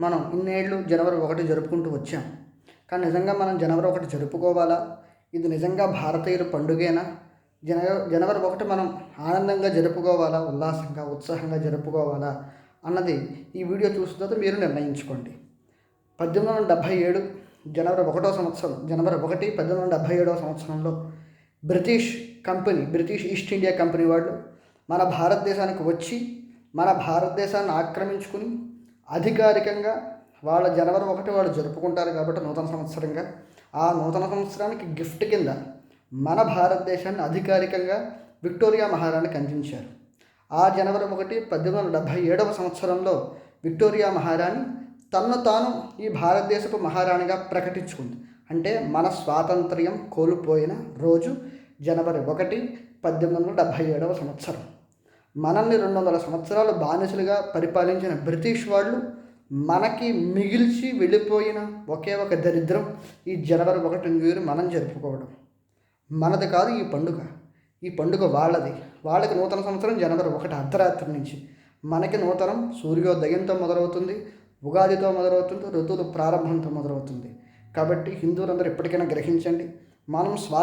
మనం ఇన్నేళ్ళు జనవరి ఒకటి జరుపుకుంటూ వచ్చాం. కానీ నిజంగా మనం జనవరి ఒకటి జరుపుకోవాలా? ఇది నిజంగా భారతీయుల పండుగేనా? జన జనవరి ఒకటి మనం ఆనందంగా జరుపుకోవాలా? ఉల్లాసంగా ఉత్సాహంగా జరుపుకోవాలా? అన్నది ఈ వీడియో చూసిన తర్వాత మీరు నిర్ణయించుకోండి. పద్దెనిమిది వందల డెబ్భై ఏడు జనవరి ఒకటో సంవత్సరం జనవరి ఒకటి పద్దెనిమిది వందల డెబ్భై ఏడవ సంవత్సరంలో British company British East India company వాళ్ళు మన భారతదేశానికి వచ్చి మన భారతదేశాన్ని ఆక్రమించుకుని అధికారికంగా వాళ్ళ జనవరి ఒకటి వాళ్ళు జరుపుకుంటారు కాబట్టి నూతన సంవత్సరంగా. ఆ నూతన సంవత్సరానికి గిఫ్ట్ కింద మన భారతదేశాన్ని అధికారికంగా విక్టోరియా మహారాణికి అందించారు. ఆ జనవరి ఒకటి పద్దెనిమిది వందల డెబ్భై ఏడవ సంవత్సరంలో విక్టోరియా మహారాణి తన్ను తాను ఈ భారతదేశపు మహారాణిగా ప్రకటించుకుంది. అంటే మన స్వాతంత్ర్యం కోల్పోయిన రోజు జనవరి ఒకటి పద్దెనిమిది వందల డెబ్భై ఏడవ సంవత్సరం. మనల్ని రెండు వందల సంవత్సరాలు బానిసలుగా పరిపాలించిన బ్రిటిష్ వాళ్ళు మనకి మిగిల్చి వెళ్ళిపోయిన ఒకే ఒక దరిద్రం ఈ జనవరి ఒకటి వీరు మనం జరుపుకోవడం. మనది కాదు ఈ పండుగ. ఈ పండుగ వాళ్ళది. వాళ్ళకి నూతన సంవత్సరం జనవరి ఒకటి అర్ధరాత్రి నుంచి. మనకి నూతనం సూర్యోదయంతో మొదలవుతుంది ఉగాదితో మొదలవుతుంది ఋతువులు ప్రారంభంతో మొదలవుతుంది. కాబట్టి హిందువులందరూ ఎప్పటికైనా గ్రహించండి మనం స్వా